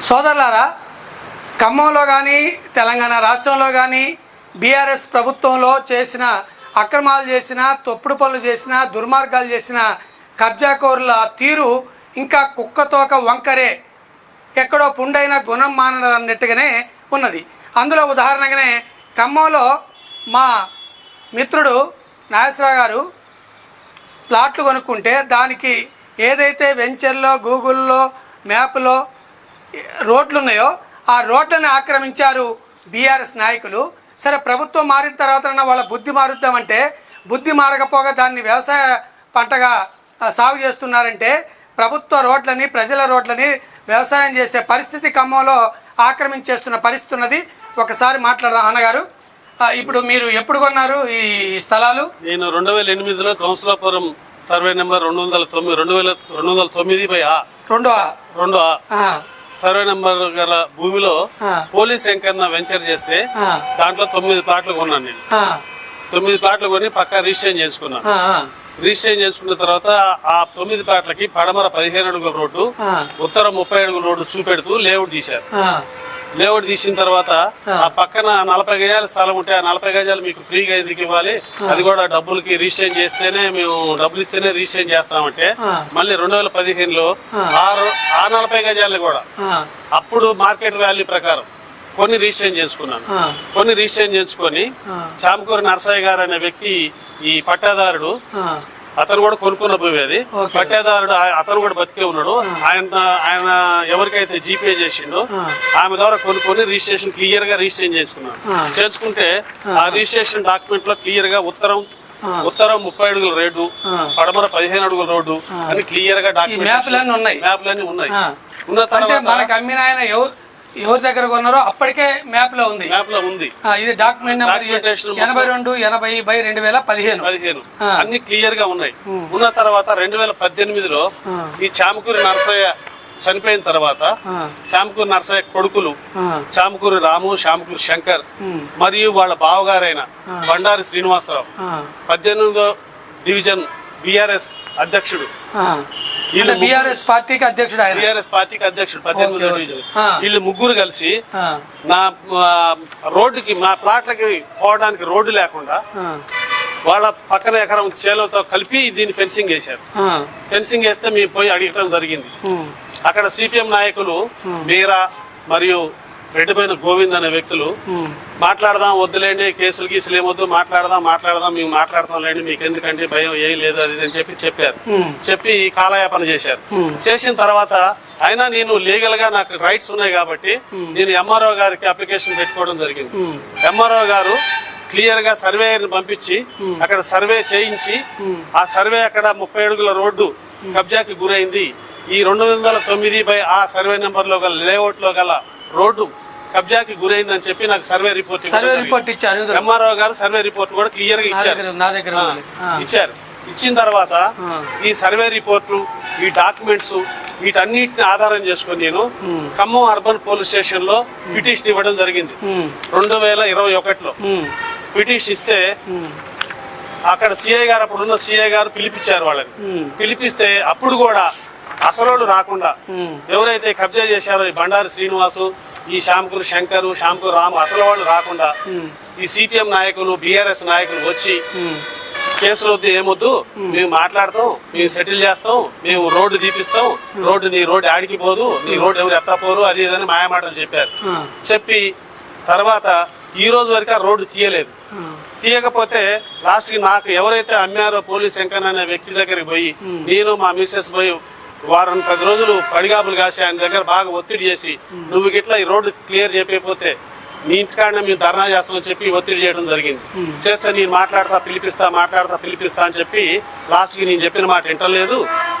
సోదరులారా ఖమ్మంలో కానీ తెలంగాణ రాష్ట్రంలో కానీ బీఆర్ఎస్ ప్రభుత్వంలో చేసిన అక్రమాలు చేసిన తొప్పుడు పనులు చేసిన దుర్మార్గాలు చేసిన కబ్జాకోరుల తీరు ఇంకా కుక్కతోక వంకరే ఎక్కడో పుండైన గుణం మానన్నట్టుగానే ఉన్నది. అందులో ఉదాహరణగానే ఖమ్మంలో మా మిత్రుడు నాగేశ్వరరావు గారు ప్లాట్లు కొనుక్కుంటే దానికి ఏదైతే వెంచర్లో గూగుల్లో మ్యాప్లో రోడ్లు ఉన్నాయో ఆ రోడ్లను ఆక్రమించారు బీఆర్ఎస్ నాయకులు. సరే ప్రభుత్వం మారిన తర్వాత వాళ్ళ బుద్ధి మారుద్దామంటే బుద్ధి మారకపోగా దాన్ని వ్యవసాయ పంటగా సాగు చేస్తున్నారంటే ప్రభుత్వ రోడ్లని ప్రజల రోడ్లని వ్యవసాయం చేసే పరిస్థితి ఖమ్మంలో ఆక్రమించేస్తున్న పరిస్థితి ఉన్నది. ఒకసారి మాట్లాడదాం అన్నగారు. ఇప్పుడు మీరు ఎప్పుడు కొన్నారు ఈ స్థలాలు? నేను రెండు వేల ఎనిమిదిలో కౌన్సిలాపురం సర్వే నెంబర్ రెండు వందల తొమ్మిది రెండు వేల రెండు వందల తొమ్మిది బై రెండో రెండు సర్వే నెంబర్ గల భూమిలో. పోలీస్ ఎంకర్న వెంచర్ చేస్తే దాంట్లో తొమ్మిది ప్లాట్లు కొన్నాను నేను. తొమ్మిది ప్లాట్లు కొని పక్కా రిజిస్ట్రేషన్ చేసుకున్నాను. రిజిస్ట్రేషన్ చేసుకున్న తర్వాత ఆ తొమ్మిది ప్లాట్లకి పడమర పదిహేను అడుగుల రోడ్డు ఉత్తర ముప్పై అడుగుల రోడ్డు చూపెడుతూ లేఅవుట్ తీశారు. లేఅవుట్ తీసిన తర్వాత ఆ. పక్కన నలభై గజాల స్థలం ఉంటే ఆ నలభై గజాలు మీకు ఫ్రీగా ఎందుకు ఇవ్వాలి? అది కూడా డబ్బులకి రిజిస్ట్రేషన్ చేస్తేనే మేము డబ్బులు ఇస్తేనే రిజిస్ట్రేషన్ చేస్తామంటే. మళ్ళీ రెండు వేల పదిహేనులో ఆ. నలభై గజాలు కూడా అప్పుడు మార్కెట్ వాల్యూ ప్రకారం కొన్ని రిజిస్ట్రేషన్ చేసుకున్నాను కొన్ని రిజిస్ట్రేషన్ చేసుకొని. చామకూరి నరసయ్య గారు అనే వ్యక్తి ఈ పట్టాదారుడు అతను కూడా కొనుక్కున్న భూమి అది. పట్టాదారుడు అతను కూడా బతికే ఉన్నాడు ఆయన ఆయన ఎవరికైతే జీపే చేసిండో. ఆమె ద్వారా కొనుక్కొని రిజిస్ట్రేషన్ క్లియర్గా రిజిస్ట్రేషన్ చేసుకున్నాను. చేసుకుంటే ఆ రిజిస్ట్రేషన్ డాక్యుమెంట్లో క్లియర్గా ఉత్తరం. ఉత్తరం ముప్పై అడుగుల రోడ్డు. పడమర పదిహేను అడుగుల రోడ్డు అని క్లియర్గా డాక్యుమెంట్ మ్యాప్లన్నీ ఉన్నాయి మ్యాప్లన్నీ ఉన్నాయి. ఉన్న తర్వాత మనకు అమ్మిన ఆయన ఎవరు దగ్గర కొన్నారో అప్పటికే మ్యాప్లో ఉంది. మ్యాప్లో ఉంది. ఇది డాక్యుమెంట్ నెంబర్. ఎనభై రెండు ఎనభై బై రెండు వేల పదిహేను. పదిహేను. అన్ని క్లియర్గా ఉన్నాయి. ఉన్న తర్వాత రెండు వేల పద్దెనిమిదిలో. ఈ చామకూరి నరసయ్య చనిపోయిన తర్వాత చామకూరి నరసయ్య కొడుకులు చామకూరి రాము చామకూరి శంకర్ మరియు వాళ్ళ బావగారైన బండారి శ్రీనివాసరావు పద్దెనిమిదో డివిజన్ బిఆర్ఎస్ అధ్యక్షుడు. బీఆర్ఎస్ పార్టీకి అధ్యక్షుడు బిఆర్ఎస్ పార్టీకి అధ్యక్షుడు పద్దెనిమిదో. డివిజన్. వీళ్ళు ముగ్గురు కలిసి నా రోడ్డుకి మా ప్లాట్లకి పోవడానికి రోడ్డు లేకుండా వాళ్ళ పక్కన ఎకరం చేలతో కలిపి దీన్ని ఫెన్సింగ్ వేశారు. ఫెన్సింగ్ వేస్తే మేము పోయి అడగటం జరిగింది. అక్కడ సిపిఎం నాయకులు మీరా మరియు రెడ్డిపోయిన గోవింద్ అనే వ్యక్తులు మాట్లాడదాం వద్దులేండి కేసులు గీసులు ఏమొద్దు మాట్లాడదాం మాట్లాడదాం మేము మాట్లాడతాం లేండి మీకు ఎందుకంటే భయం ఏం లేదు అది అని చెప్పి చెప్పారు. చెప్పి కాలయాపన చేశారు. చేసిన తర్వాత అయినా నేను లీగల్గా నాకు రైట్స్ ఉన్నాయి కాబట్టి నేను ఎంఆర్ఓ గారికి అప్లికేషన్ పెట్టుకోవడం జరిగింది. ఎంఆర్ఓ గారు క్లియర్గా సర్వేయర్ని పంపించి అక్కడ సర్వే చేయించి ఆ సర్వే అక్కడ ముప్పై అడుగుల రోడ్డు కబ్జాకి గురైంది. ఈ రెండు వందల తొమ్మిది బై ఆ సర్వే నెంబర్లో గల లేఅవుట్లో గల రోడ్డు కబ్జాకి గురైంది అని చెప్పి నాకు సర్వే రిపోర్ట్ సర్వే రిపోర్ట్ ఇచ్చారు. ఎంఆర్ఓ గారు సర్వే రిపోర్ట్ కూడా క్లియర్గా ఇచ్చారు. నా దగ్గర ఇచ్చారు. ఇచ్చిన తర్వాత. ఈ సర్వే రిపోర్టు ఈ డాక్యుమెంట్స్ వీటన్నిటిని ఆధారం చేసుకొని నేను ఖమ్మం అర్బన్ పోలీస్ స్టేషన్లో పిటిషన్ ఇవ్వడం జరిగింది. రెండు వేల ఇరవై ఒకటిలో. పిటిషన్ ఇస్తే అక్కడ సిఐ గారు అప్పుడున్న సిఐ గారు పిలిపించారు వాళ్ళని. పిలిపిస్తే అప్పుడు కూడా అసలోళ్ళు రాకుండా ఎవరైతే కబ్జా చేశారో ఈ బండారు శ్రీనివాసు ఈ శ్యామకూరు శంకరు శ్యామకూరు రాము అసలు వాళ్ళు రాకుండా ఈ సిపిఎం నాయకులు బిఆర్ఎస్ నాయకులు వచ్చి కేసులు వద్దు ఏమొద్దు మేము మాట్లాడతాం మేము సెటిల్ చేస్తాం మేము రోడ్డు తీపిస్తాం రోడ్డు నీ రోడ్డు ఆడికి పోదు నీ రోడ్డు ఎవరు ఎత్తా పోరు అది ఇదని మాయమాటలు చెప్పారు. చెప్పి తర్వాత ఈ రోజు వరకు ఆ రోడ్డు తీయలేదు. తీయకపోతే లాస్ట్కి నాకు ఎవరైతే అమ్మారో పోలీస్ శంకర్ అనే వ్యక్తి దగ్గరికి పోయి నేను మా మిస్సెస్ పోయి వారం పది రోజులు పడిగాపులు కాసి ఆయన దగ్గర బాగా ఒత్తిడి చేసి నువ్వు గిట్లా ఈ రోడ్డు క్లియర్ చెప్పకపోతే నీ ఇంటికాడ మేము ధర్నా చేస్తామని చెప్పి ఒత్తిడి చేయడం జరిగింది. చేస్తే నేను మాట్లాడతా పిలిపిస్తా మాట్లాడతా పిలిపిస్తా అని చెప్పి లాస్ట్కి నేను చెప్పిన మాట వింటలేదు.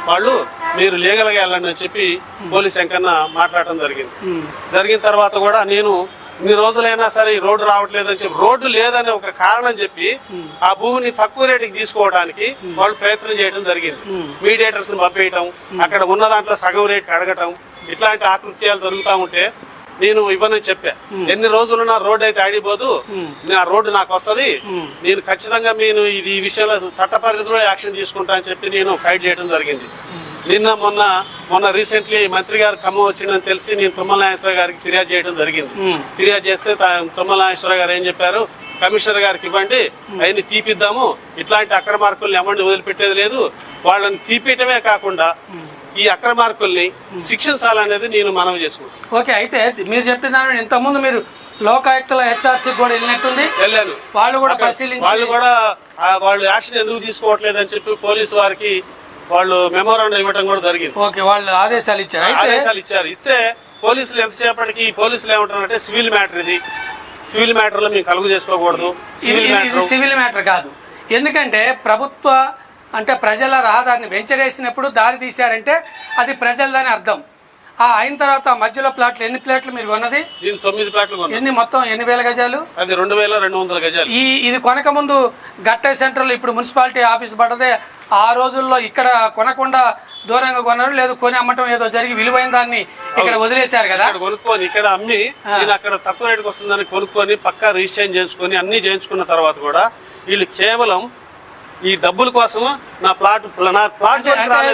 వాళ్ళు మీరు లీగల్గా వెళ్ళండి అని చెప్పి పోలీస్ శంకర్న మాట్లాడటం జరిగింది. జరిగిన తర్వాత కూడా నేను ఇన్ని రోజులైనా సరే ఈ రోడ్డు రావట్లేదని చెప్పి రోడ్డు లేదని ఒక కారణం చెప్పి ఆ భూమిని తక్కువ రేటుకి తీసుకోవడానికి వాళ్ళు ప్రయత్నం చేయడం జరిగింది. మీడియేటర్స్ పంపేయటం అక్కడ ఉన్న దాంట్లో సగం రేట్ అడగటం ఇట్లాంటి ఆకృత్యాలు జరుగుతూ ఉంటే నేను ఇవ్వనని చెప్పా. ఎన్ని రోజులు నా రోడ్డు అయితే ఆడిపోదు నా రోడ్డు నాకు వస్తది. నేను ఖచ్చితంగా నేను ఇది ఈ విషయంలో చట్ట పరిధిలో యాక్షన్ తీసుకుంటా అని చెప్పి నేను ఫైట్ చేయడం జరిగింది. నిన్న మొన్న మొన్న రీసెంట్లీ మంత్రి గారు ఖమ్మం వచ్చిందని తెలిసి నేను తుమ్మల నాగేశ్వర గారికి ఫిర్యాదు చేయడం జరిగింది. ఫిర్యాదు చేస్తే తుమ్మల నాగేశ్వర గారు ఏం చెప్పారు? కమిషనర్ గారికి ఇవ్వండి అవన్నీ తీపిద్దాము ఇట్లాంటి అక్రమార్కుల్ని ఎవరిని వదిలిపెట్టేది లేదు వాళ్ళని తీపియటమే కాకుండా ఈ అక్రమార్కుల్ని శిక్షించాలనేది నేను మనవి చేసుకుంటాను ఓకే అయితే మీరు చెప్పిన దాని ఇంతకుముందు మీరు లోకాయుక్తల హెచ్ఆర్సీ కూడా వెళ్ళినట్టుంది. వెళ్ళాను. వాళ్ళు కూడా పరిశీలించి వాళ్ళు కూడా వాళ్ళు యాక్షన్ ఎందుకు తీసుకోవట్లేదు అని చెప్పి పోలీసు వారికి వాళ్ళు మెమోరాండం ఇవ్వడం కూడా జరిగింది. ఓకే వాళ్ళు ఆదేశాలు ఇచ్చారు. ఆదేశాలు ఇచ్చారు. ఇస్తే పోలీసులు ఎంతసేపటికి పోలీసులు ఏమంటారంటే సివిల్ మ్యాటర్ ఇది. సివిల్ మ్యాటర్లో మేము కలుగు చేసుకోకూడదు. సివిల్ మ్యాటర్ సివిల్ మ్యాటర్ కాదు. ఎందుకంటే ప్రభుత్వ అంటే ప్రజల రహదారిని వెంచరేసినప్పుడు దారి తీశారంటే అది ప్రజలదని అర్థం. ఆ అయిన తర్వాత మధ్యలో ప్లాట్లు ఎన్ని ప్లాట్లు మీరు కొన్నది? తొమ్మిది ప్లాట్లు ఎన్ని మొత్తం? ఎన్ని వేల గజాలు? అది రెండు వేల రెండు వందల గజాలు. ఈ ఇది కొనక ముందు గట్టే సెంటర్లో ఇప్పుడు మున్సిపాలిటీ ఆఫీస్ పడ్డదే ఆ రోజుల్లో ఇక్కడ కొనకుండా దూరంగా కొన్నారు లేదు కొని అమ్మటం ఏదో జరిగి విలువైన దాన్ని ఇక్కడ వదిలేశారు కదా. కొనుక్కొని ఇక్కడ అమ్మి అక్కడ తక్కువ రేటుకి వస్తుందని కొనుక్కొని పక్కా రిజిస్ట్రేషన్ చేయించుకొని అన్ని చేయించుకున్న తర్వాత కూడా వీళ్ళు కేవలం ఈ డబ్బుల కోసం నా ప్లాట్ నా ప్లాట్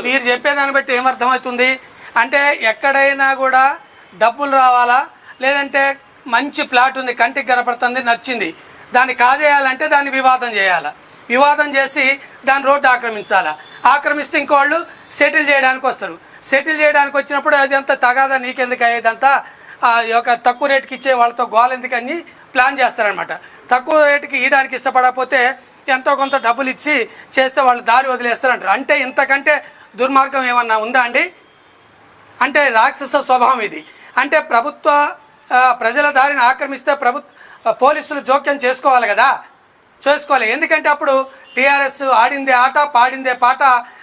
మీరు చెప్పేదాన్ని బట్టి ఏమర్థమవుతుంది అంటే ఎక్కడైనా కూడా డబ్బులు రావాలా? లేదంటే మంచి ప్లాట్ ఉంది కంటికి కనపడుతుంది నచ్చింది. దాన్ని కాజేయాలంటే దాన్ని వివాదం చేయాలా? వివాదం చేసి దాన్ని రోడ్డు ఆక్రమించాలా? ఆక్రమిస్తే ఇంకోళ్ళు సెటిల్ చేయడానికి వస్తారు. సెటిల్ చేయడానికి వచ్చినప్పుడు అదంతా తగాదా నీకెందుకు అయ్యేదంతా ఆ యొక్క తక్కువ రేటుకి ఇచ్చే వాళ్ళతో గోలెందుకని ప్లాన్ చేస్తారనమాట తక్కువ రేటుకి ఇవ్వడానికి ఇష్టపడకపోతే ఎంతో కొంత డబ్బులు ఇచ్చి చేస్తే వాళ్ళు దారి వదిలేస్తారంటారు. అంటే ఇంతకంటే దుర్మార్గం ఏమన్నా ఉందా అండి? అంటే రాక్షస స్వభావం ఇది. అంటే ప్రభుత్వ ప్రజల దారిని ఆక్రమిస్తే ప్రభుత్వ పోలీసులు జోక్యం చేసుకోవాలి కదా? చేసుకోవాలి. ఎందుకంటే అప్పుడు టీఆర్ఎస్ ఆడిందే ఆట పాడిందే పాట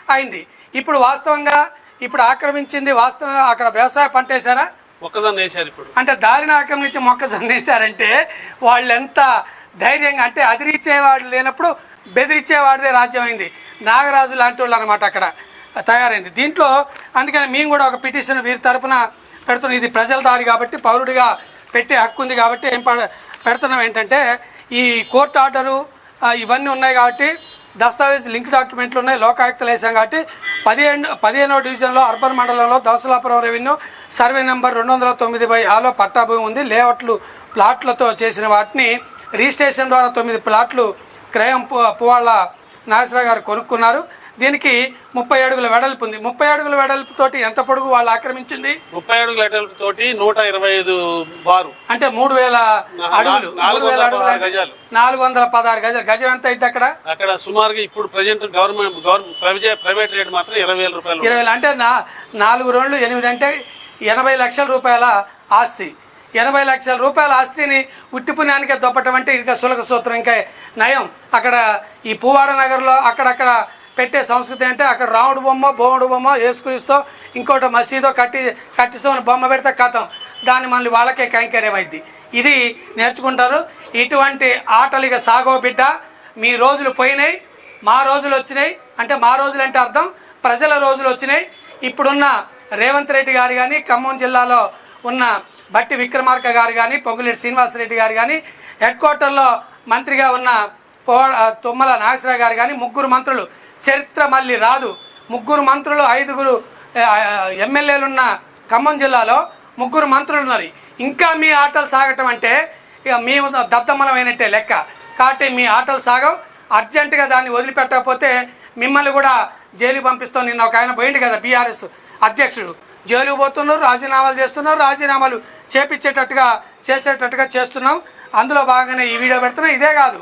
అయింది. ఇప్పుడు వాస్తవంగా ఇప్పుడు ఆక్రమించింది వాస్తవంగా అక్కడ వ్యవసాయ పంట వేశారా? మొక్కజొన్న వేశారు ఇప్పుడు. అంటే దారిని ఆక్రమించి మొక్కజొన్న వేశారంటే వాళ్ళు ఎంత ధైర్యంగా అంటే అదిరిచ్చేవాడు లేనప్పుడు బెదిరించేవాడిదే రాజ్యం అయింది. నాగరాజు లాంటి వాళ్ళు అనమాట అక్కడ తయారైంది. దీంట్లో అందుకని మేము కూడా ఒక పిటిషన్ వీరి తరపున పెడుతున్నాం. ఇది ప్రజల దారి కాబట్టి పౌరుడిగా పెట్టే హక్కు ఉంది కాబట్టి ఏం పడ- పెడుతున్నాం. ఏంటంటే ఈ కోర్టు ఆర్డరు ఇవన్నీ ఉన్నాయి కాబట్టి దస్తావేజ్ లింక్ డాక్యుమెంట్లు ఉన్నాయి లోకాయుక్తలు వేసాం కాబట్టి పదిహేను పదిహేనో డివిజన్లో అర్బన్ మండలంలో దోసలాపురం రెవెన్యూ సర్వే నెంబర్ రెండు వందల తొమ్మిది బై ఆలో పట్టాభూమి ఉంది. లేఅవుట్లు ప్లాట్లతో చేసిన వాటిని రిజిస్ట్రేషన్ ద్వారా తొమ్మిది ప్లాట్లు క్రయం పువాళ్ళ పువ్వాళ్ళ నాగేశ్వర గారు కొనుక్కున్నారు. దీనికి ముప్పై అడుగుల వెడల్పు ఉంది. ముప్పై అడుగుల వెడల్పు తోటి ఎంత పొడుగు వాళ్ళు ఆక్రమించింది? ముప్పై అడుగుల ఎటల తోటి నూట ఇరవై ఐదు బారు. అంటే మూడు వేల అడుగులు. నాలుగు వేల అడుగులు గజాలు. నాలుగు వందల పదహారు గజాలు. గజం ఎంత అయింది అక్కడ? అక్కడ సుమారుగా ఇప్పుడు present government government private private rate మాత్రం ఇరవై వేల రూపాయలు ఇరవై వేలు అంటే నా నాలుగు రెండు ఎనిమిది అంటే ఎనభై లక్షల రూపాయల ఆస్తి. ఎనభై లక్షల రూపాయల ఆస్తిని ఉట్టి పుణ్యానికే దొప్పటం అంటే ఇంకా సులక సూత్రం ఇంకా నయం. అక్కడ ఈ పువ్వాడ నగర్లో అక్కడక్కడ పెట్టే సంస్కృతి అంటే అక్కడ రాముడు బొమ్మ బొమ్మడు బొమ్మ ఏసుక్రీస్తో ఇంకోటి మసీదో కట్టి కట్టిస్తామని బొమ్మ పెడితే కథం. దాన్ని మళ్ళీ వాళ్ళకే కైంకర్యం అయింది ఇది నేర్చుకుంటారు. ఇటువంటి ఆటలు ఇక సాగో బిడ్డ మీ రోజులు పోయినాయి మా రోజులు వచ్చినాయి. అంటే మా రోజులు అంటే అర్థం ప్రజల రోజులు వచ్చినాయి. ఇప్పుడున్న రేవంత్ రెడ్డి గారు కానీ ఖమ్మం జిల్లాలో ఉన్న బట్టి విక్రమార్క గారు కానీ పొంగులేటి శ్రీనివాసరెడ్డి గారు కానీ హెడ్ క్వార్టర్లో మంత్రిగా ఉన్న పో తుమ్మల నాగేశ్వరరావు గారు కానీ ముగ్గురు మంత్రులు చరిత్ర మళ్ళీ రాదు. ముగ్గురు మంత్రులు ఐదుగురు ఎమ్మెల్యేలున్న ఖమ్మం జిల్లాలో ముగ్గురు మంత్రులు ఉన్నారు. ఇంకా మీ ఆటలు సాగటం అంటే ఇక మేము దద్దమ్మలమైనట్టే లెక్క. కాబట్టి మీ ఆటలు సాగవు. అర్జెంటుగా దాన్ని వదిలిపెట్టకపోతే మిమ్మల్ని కూడా జైలు పంపిస్తాం. నిన్న ఒక ఆయన పోయింది కదా బీఆర్ఎస్ అధ్యక్షుడు. జైలు పోతున్నారు రాజీనామాలు చేస్తున్నారు. రాజీనామాలు చేపించేటట్టుగా చేసేటట్టుగా చేస్తున్నాం. అందులో భాగంగానే ఈ వీడియో పెడుతున్నాం. ఇదే కాదు.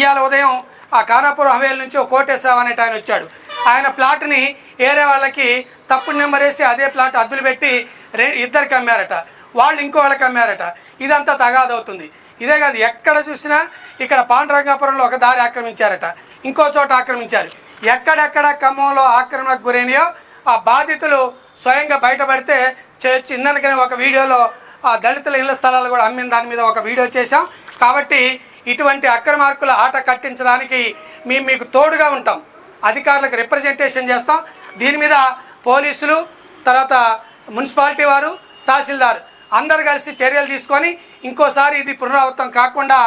ఇవాళ ఉదయం ఆ ఖానాపురం హవేల్ నుంచి ఒక కోటేశ్వరావు అనేట ఆయన వచ్చాడు. ఆయన ప్లాట్ని ఏరే వాళ్ళకి తప్పుడు నెంబర్ వేసి అదే ప్లాట్ అద్దులు పెట్టి రే ఇద్దరికి అమ్మారట. వాళ్ళు ఇంకో వాళ్ళకి అమ్మారట. ఇదంతా తగాదవుతుంది. ఇదే కాదు ఎక్కడ చూసినా ఇక్కడ పాండురంగాపురంలో ఒక దారి ఆక్రమించారట. ఇంకో చోట ఆక్రమించారు. ఎక్కడెక్కడ ఖమ్మంలో ఆక్రమణకు గురైనయో ఆ బాధితులు స్వయంగా బయటపడితే చేయొచ్చు ఇందనకనే ఒక వీడియోలో ఆ దళితుల ఇళ్ళ స్థలాలు కూడా అమ్మిన దాని మీద ఒక వీడియో చేశాం. కాబట్టి ఇటువంటి అక్రమార్కుల ఆట కట్టించడానికి మేము మీకు తోడుగా ఉంటాం. అధికారులకు రిప్రజెంటేషన్ చేస్తాం. దీని మీద పోలీసులు తర్వాత మున్సిపాలిటీ వారు తహసీల్దార్ అందరు కలిసి చర్యలు తీసుకొని ఇంకోసారి ఇది పునరావృతం కాకుండా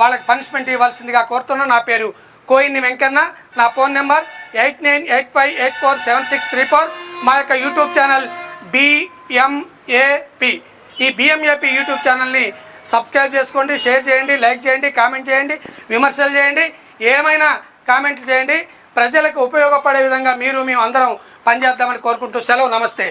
వాళ్ళకి పనిష్మెంట్ ఇవ్వాల్సిందిగా కోరుతున్నా. నా పేరు కోయిన్ని వెంకన్న. నా phone number eight nine eight five eight four seven six three four. మా యొక్క యూట్యూబ్ ఛానల్ బిఎంఏపి ఈ బిఎంఏపి యూట్యూబ్ ఛానల్ని సబ్స్క్రైబ్ చేసుకోండి షేర్ చేయండి లైక్ చేయండి కామెంట్ చేయండి విమర్శలు చేయండి ఏమైనా కామెంట్లు చేయండి. ప్రజలకు ఉపయోగపడే విధంగా మీరు మేము అందరం పనిచేద్దామని కోరుకుంటూ సెలవు. నమస్తే.